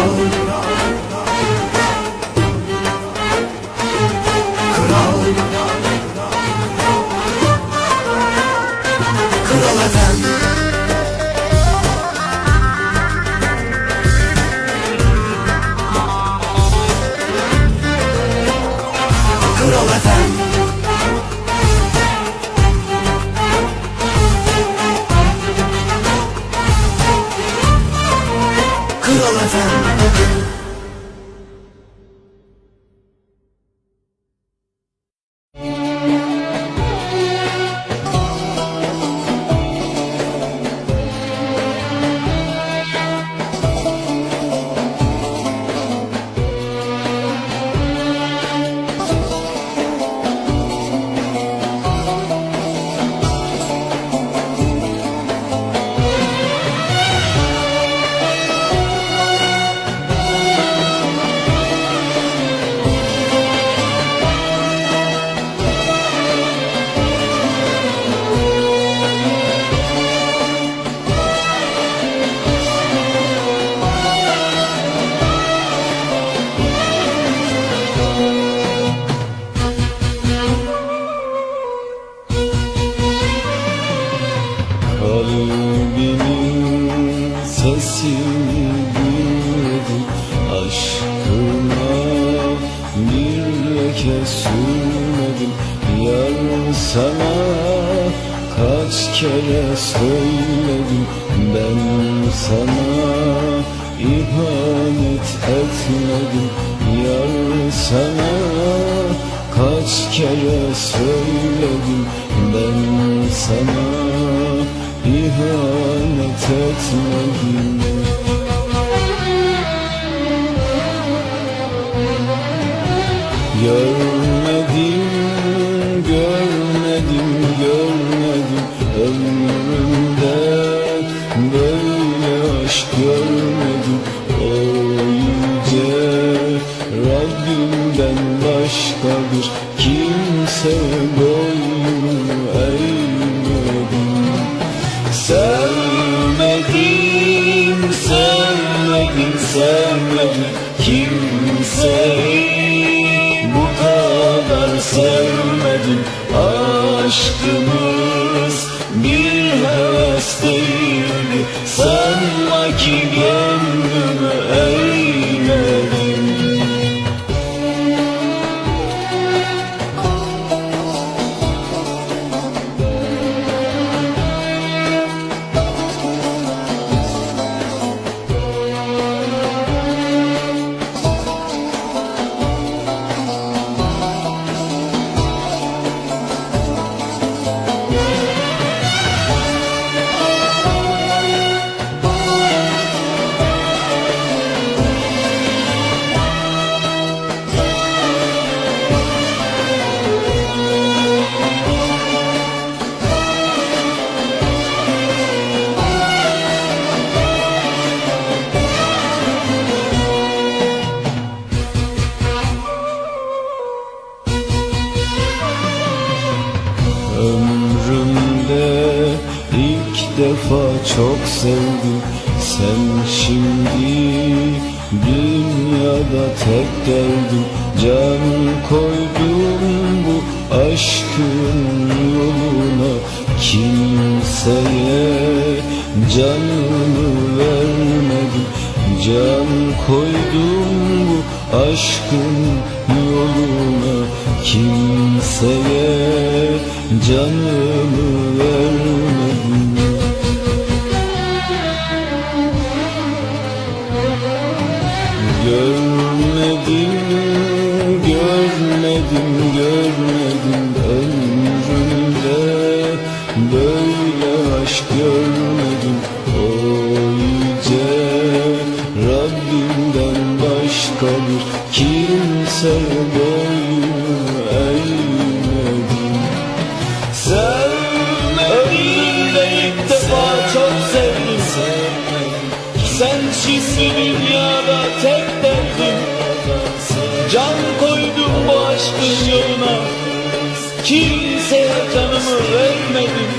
Oh, Kalbimin sesini dinledim Aşkına bir sürmedim Yar sana kaç kere söyledim Ben sana ihanet etmedim. Yar sana kaç kere söyledim Ben sana ihanet etmedim Görmedim, görmedim, görmedim. Ömrümde böyle aşk görmedim. O yüce sevmedim kimseyi Bu kadar sevmedim. Aşkımız bir heves değildi. Sanma ki gönlümü defa çok sevdim. Sen şimdi dünyada tek derdim Can koydum bu aşkın yoluna. Kimseye canımı vermedim Can koydum bu aşkın yoluna. Kimseye canımı vermedim görmedim, görmedim ömrümde Böyle aşk görmedim. O yüce Rabbimden başka bir kimse boyun eğmedim. Sevmedim de ilk defa çok sevdim. Sensiz dünyada tek derdim. Can bu aşkın yoluna Kimseye canımı vermedim